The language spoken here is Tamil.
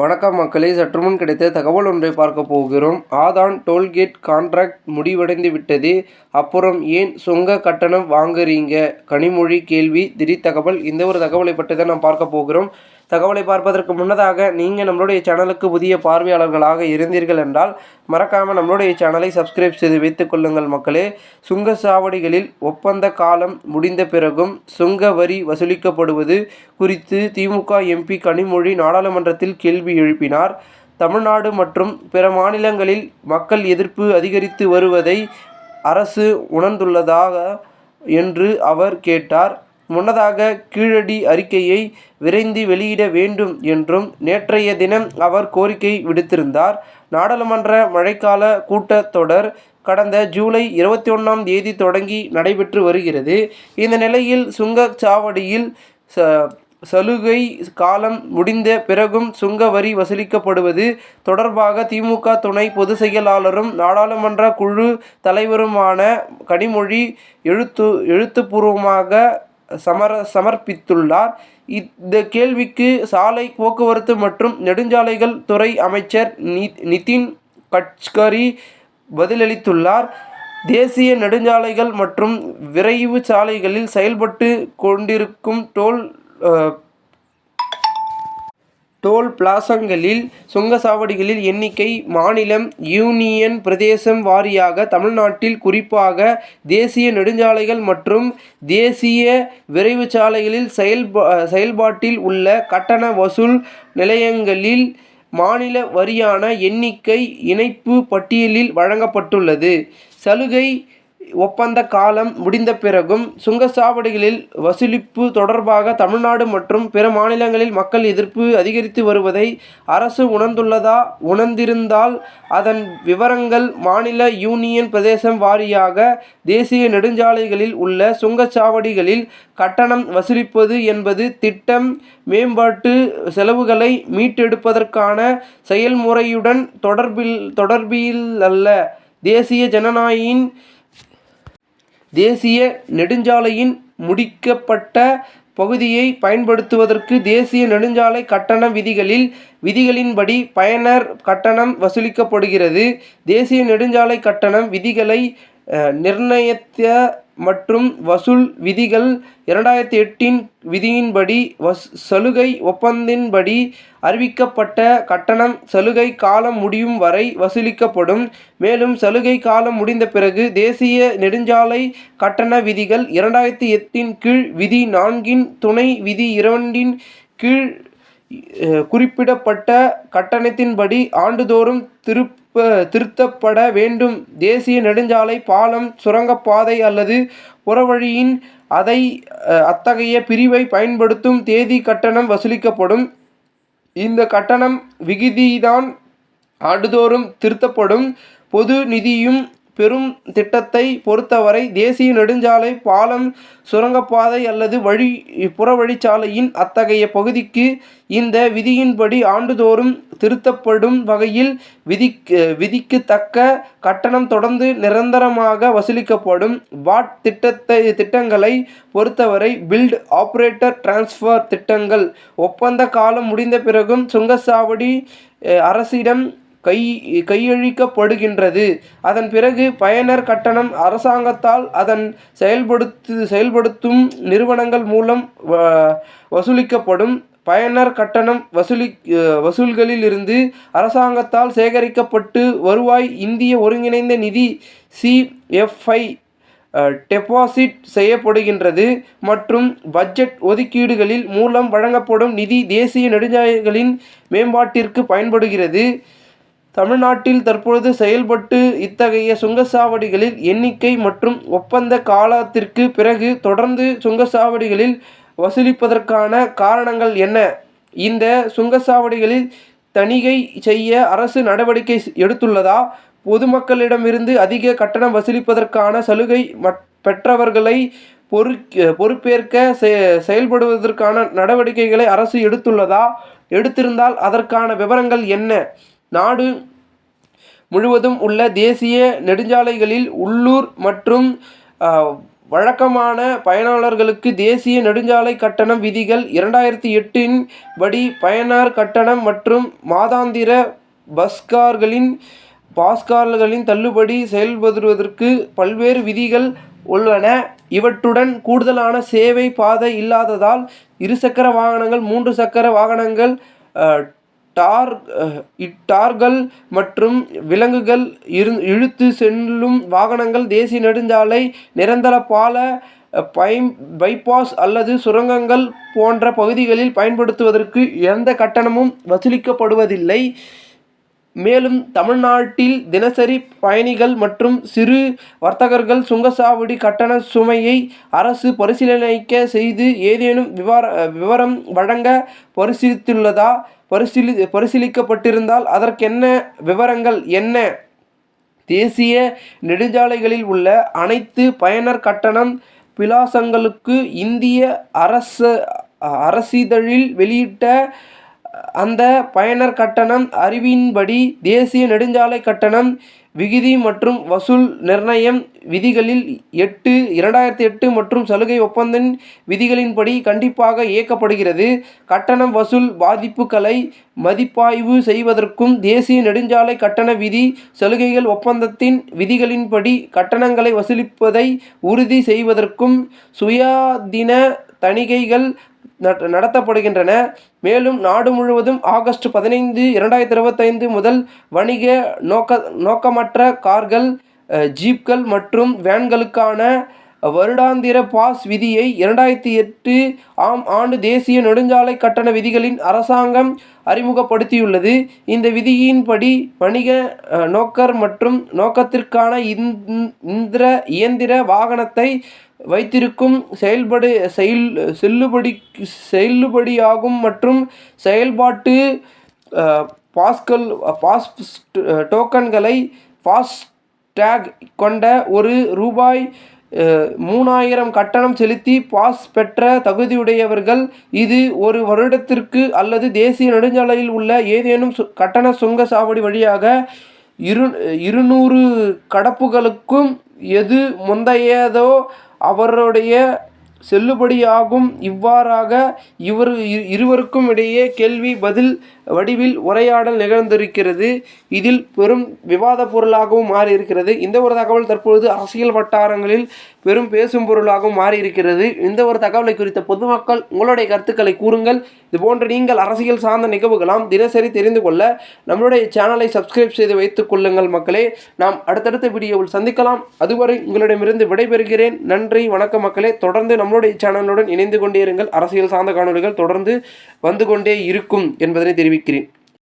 வணக்கம் மக்களே சற்றுமுன் கிடைத்த தகவல் ஒன்றை பார்க்க போகிறோம். ஆதான் டோல்கேட் கான்ட்ராக்ட் முடிவடைந்து விட்டது. அப்புறம் ஏன் சுங்க கட்டணம் வாங்குறீங்க? கனிமொழி கேள்வி திடீர் தகவல் இந்த ஒரு தகவலை பற்றி தான் நாம் பார்க்க போகிறோம். தகவலை பார்ப்பதற்கு முன்னதாக நீங்கள் நம்மளுடைய சேனலுக்கு புதிய பார்வையாளர்களாக இருந்தீர்கள் என்றால் மறக்காமல் நம்மளுடைய சேனலை சப்ஸ்கிரைப் செய்து வைத்துக் கொள்ளுங்கள் மக்களே. சுங்கச்சாவடிகளில் ஒப்பந்த காலம் முடிந்த பிறகும் சுங்க வரி வசூலிக்கப்படுவது குறித்து திமுக எம்பி கனிமொழி நாடாளுமன்றத்தில் கேள்வி எழுப்பினார். தமிழ்நாடு மற்றும் பிற மாநிலங்களில் மக்கள் எதிர்ப்பு அதிகரித்து வருவதை அரசு உணர்ந்துள்ளதாக என்று அவர் கேட்டார். முன்னதாக கீழடி அறிக்கையை விரைந்து வெளியிட வேண்டும் என்றும் நேற்றைய தினம் அவர் கோரிக்கை விடுத்திருந்தார். நாடாளுமன்ற மழைக்கால கூட்டத்தொடர் கடந்த ஜூலை இருபத்தி ஒன்றாம் தேதி தொடங்கி நடைபெற்று வருகிறது. இந்த நிலையில் சுங்கச்சாவடியில் ச சலுகை காலம் முடிந்த பிறகும் சுங்க வரி வசூலிக்கப்படுவது தொடர்பாக திமுக துணை பொதுச் செயலாளரும் நாடாளுமன்ற குழு தலைவருமான கனிமொழி எழுத்து எழுத்துப்பூர்வமாக சமர சமர்ப்பித்துள்ளார். இந்த கேள்விக்கு சாலை போக்குவரத்து மற்றும் நெடுஞ்சாலைகள் துறை அமைச்சர் நி நிதின் கட்கரி பதிலளித்துள்ளார். தேசிய நெடுஞ்சாலைகள் மற்றும் விரைவு சாலைகளில் செயல்பட்டு கொண்டிருக்கும் டோல் டோல் பிளாசங்களில் சுங்கச்சாவடிகளில் எண்ணிக்கை மாநிலம் யூனியன் பிரதேசம் வாரியாக தமிழ்நாட்டில் குறிப்பாக தேசிய நெடுஞ்சாலைகள் மற்றும் தேசிய விரைவு சாலைகளில் செயல்பா செயல்பாட்டில் உள்ள கட்டண வசூல் நிலையங்களில் மாநில வரியான எண்ணிக்கை இணைப்பு பட்டியலில் வழங்கப்பட்டுள்ளது. சலுகை ஒப்பந்த காலம் முடிந்த பிறகும் சுங்கச்சாவடிகளில் வசூலிப்பு தொடர்பாக தமிழ்நாடு மற்றும் பிற மாநிலங்களில் மக்கள் எதிர்ப்பு அதிகரித்து வருவதை அரசு உணர்ந்துள்ளதா? உணர்ந்திருந்தால் அதன் விவரங்கள் மாநில யூனியன் பிரதேசம் வாரியாக தேசிய நெடுஞ்சாலைகளில் உள்ள சுங்கச்சாவடிகளில் கட்டணம் வசூலிப்பது என்பது திட்டம் மேம்பாட்டு செலவுகளை மீட்டெடுப்பதற்கான செயல்முறையுடன் தொடர்பில் தொடர்பில் அல்ல. தேசிய ஜனநாயகின் தேசிய நெடுஞ்சாலையின் முடிக்கப்பட்ட பகுதியை பயன்படுத்துவதற்கு தேசிய நெடுஞ்சாலை கட்டண விதிகளில் விதிகளின்படி பயனர் கட்டணம் வசூலிக்கப்படுகிறது. தேசிய நெடுஞ்சாலை கட்டணம் விதிகளை நிர்ணயித்த மற்றும் வசூல் விதிகள் இரண்டாயிரத்தி எட்டின் விதியின்படி வஸ் சலுகை ஒப்பந்தின்படி அறிவிக்கப்பட்ட கட்டணம் சலுகை காலம் முடியும் வரை வசூலிக்கப்படும். மேலும் சலுகை காலம் முடிந்த பிறகு தேசிய நெடுஞ்சாலை கட்டண விதிகள் இரண்டாயிரத்தி எட்டின் கீழ் விதி நான்கின் துணை விதி இரண்டின் கீழ் குறிப்பிடப்பட்ட கட்டணத்தின்படி ஆண்டுதோறும் திருப் திருத்தப்பட வேண்டும். தேசிய நெடுஞ்சாலை பாலம் சுரங்கப்பாதை அல்லது புறவழியின் அதை அத்தகைய பிரிவை பயன்படுத்தும் தேதி கட்டணம் வசூலிக்கப்படும். இந்த கட்டணம் விகிதிதான் ஆண்டுதோறும் திருத்தப்படும். பொது நிதியும் பெரும் திட்டத்தை பொறுத்தவரை தேசிய நெடுஞ்சாலை பாலம் சுரங்கப்பாதை அல்லது வழி புறவழிச்சாலையின் அத்தகைய பகுதிக்கு இந்த விதியின்படி ஆண்டுதோறும் திருத்தப்படும் வகையில் விதிக்கு விதிக்கத்தக்க கட்டணம் தொடர்ந்து நிரந்தரமாக வசூலிக்கப்படும். வாட் திட்டத்தை திட்டங்களை பொறுத்தவரை பில்ட் ஆப்ரேட்டர் டிரான்ஸ்ஃபர் திட்டங்கள். ஒப்பந்த காலம் முடிந்த பிறகும் சுங்கச்சாவடி அரசிடம் கை கையழிக்கப்படுகின்றது அதன் பிறகு பயனர் கட்டணம் அரசாங்கத்தால் அதன் செயல்படுத்து செயல்படுத்தும் நிறுவனங்கள் மூலம் வசூலிக்கப்படும். பயனர் கட்டணம் வசூலி வசூல்களிலிருந்து அரசாங்கத்தால் சேகரிக்கப்பட்டு வருவாய் இந்திய ஒருங்கிணைந்த நிதி சிஎஃப்ஐ டெபாசிட் செய்யப்படுகின்றது. மற்றும் பட்ஜெட் ஒதுக்கீடுகளில் மூலம் வழங்கப்படும் நிதி தேசிய நெடுஞ்சாலைகளின் மேம்பாட்டிற்கு பயன்படுகிறது. தமிழ்நாட்டில் தற்பொழுது செயல்பட்டு இத்தகைய சுங்கச்சாவடிகளில் எண்ணிக்கை மற்றும் ஒப்பந்த காலத்திற்கு பிறகு தொடர்ந்து சுங்கச்சாவடிகளில் வசூலிப்பதற்கான காரணங்கள் என்ன? இந்த சுங்கச்சாவடிகளில் தணிகை செய்ய அரசு நடவடிக்கை எடுத்துள்ளதா? பொதுமக்களிடமிருந்து அதிக கட்டணம் வசூலிப்பதற்கான சலுகை பெற்றவர்களை பொறு பொறுப்பேற்க செயல்படுவதற்கான நடவடிக்கைகளை அரசு எடுத்துள்ளதா? எடுத்திருந்தால் அதற்கான விவரங்கள் என்ன? நாடு முழுவதும் உள்ள தேசிய நெடுஞ்சாலைகளில் உள்ளூர் மற்றும் வழக்கமான பயனாளர்களுக்கு தேசிய நெடுஞ்சாலை கட்டணம் விதிகள் இரண்டாயிரத்தி எட்டின் படி பயனர் கட்டணம் மற்றும் மாதாந்திர பஸ்கார்களின் பாஸ்கார்களின் தள்ளுபடி செயல்படுவதற்கு பல்வேறு விதிகள் உள்ளன. இவற்றுடன் கூடுதலான சேவை பாதை இல்லாததால் இருசக்கர வாகனங்கள் மூன்று சக்கர வாகனங்கள் டார் இட்டார்கள் மற்றும் விலங்குகள் இரு இழுத்து செல்லும் வாகனங்கள் தேசிய நெடுஞ்சாலை நிரந்தர பால பைம் பைபாஸ் அல்லது சுரங்கங்கள் போன்ற பகுதிகளில் பயன்படுத்துவதற்கு எந்த கட்டணமும் வசூலிக்கப்படுவதில்லை. மேலும் தமிழ்நாட்டில் தினசரி பயணிகள் மற்றும் சிறு வர்த்தகர்கள் சுங்கச்சாவடி கட்டண சுமையை அரசு பரிசீலனைக்க செய்து ஏதேனும் விவர விவரம் வழங்க பரிசீலித்துள்ளதா? பரிசீலி பரிசீலிக்கப்பட்டிருந்தால் அதற்கென்ன விவரங்கள் என்ன? தேசிய நெடுஞ்சாலைகளில் உள்ள அனைத்து பயனர் கட்டணம் பிலாசங்களுக்கு இந்திய அரசு அரசிதழில் வெளியிட்ட அந்த பயனர் கட்டணம் அறிவின்படி தேசிய நெடுஞ்சாலை கட்டணம் விகுதி மற்றும் வசூல் நிர்ணயம் விதிகளில் எட்டு இரண்டாயிரத்தி எட்டு மற்றும் சலுகை ஒப்பந்தம் விதிகளின்படி கண்டிப்பாக இயக்கப்படுகிறது. கட்டணம் வசூல் பாதிப்புகளை மதிப்பாய்வு செய்வதற்கும் தேசிய நெடுஞ்சாலை கட்டண விதி சலுகைகள் ஒப்பந்தத்தின் விதிகளின்படி கட்டணங்களை வசூலிப்பதை உறுதி செய்வதற்கும் சுயாதீன தணிக்கைகள் நடத்தப்படுகின்றன. மேலும் நாடு முழுவதும் ஆகஸ்ட் பதினைந்து இரண்டாயிரத்தி இருபத்தைந்து முதல் வணிக நோக்க நோக்கமற்ற கார்கள் ஜீப்கள் மற்றும் வேன்களுக்கான வருடாந்திர பாஸ் விதியை இரண்டாயிரத்தி எட்டு ஆம் ஆண்டு தேசிய நெடுஞ்சாலை கட்டண விதிகளின் அரசாங்கம் அறிமுகப்படுத்தியுள்ளது. இந்த விதியின்படி வணிக நோக்கர் மற்றும் நோக்கத்திற்கான இந்திர இயந்திர வாகனத்தை வைத்திருக்கும் செயல்படு செயல் செல்லுபடி செல்லுபடியாகும் மற்றும் செயல்பாட்டு பாஸ்கள் பாஸ் டோக்கன்களை ஃபாஸ்டேக் கொண்ட ஒரு ரூபாய் மூணாயிரம் கட்டணம் செலுத்தி பாஸ் பெற்ற தகுதியுடையவர்கள் இது ஒரு வருடத்திற்கு அல்லது தேசிய நெடுஞ்சாலையில் உள்ள ஏதேனும் சு கட்டண சுங்க சாவடி வழியாக இரு இருநூறு கடப்புகளுக்கும் எது முந்தையதோ அவருடைய செல்லுபடியாகும் இவ்வாறாக இவர் இருவருக்கும் இடையே கேள்வி பதில் வடிவில் உரையாடல் நிகழ்ந்திருக்கிறது. இதில் பெரும் விவாத பொருளாகவும் மாறியிருக்கிறது. இந்த ஒரு தகவல் தற்பொழுது அரசியல் வட்டாரங்களில் பெரும் பேசும் பொருளாகவும் மாறியிருக்கிறது. இந்த ஒரு தகவலை குறித்த பொதுமக்கள் உங்களுடைய கருத்துக்களை கூறுங்கள். இதுபோன்று நீங்கள் அரசியல் சார்ந்த நிகழ்வுகளாம் தினசரி தெரிந்து கொள்ள நம்மளுடைய சேனலை சப்ஸ்கிரைப் செய்து வைத்துக் கொள்ளுங்கள் மக்களே. நாம் அடுத்தடுத்த வீடியோவில் சந்திக்கலாம். அதுவரை உங்களிடமிருந்து விடைபெறுகிறேன். நன்றி வணக்கம் மக்களே. தொடர்ந்து நம்மளுடைய சேனலுடன் இணைந்து கொண்டே இருங்கள். அரசியல் சார்ந்த காணொலிகள் தொடர்ந்து வந்து கொண்டே இருக்கும் என்பதனை தெரிவிக்கிறேன்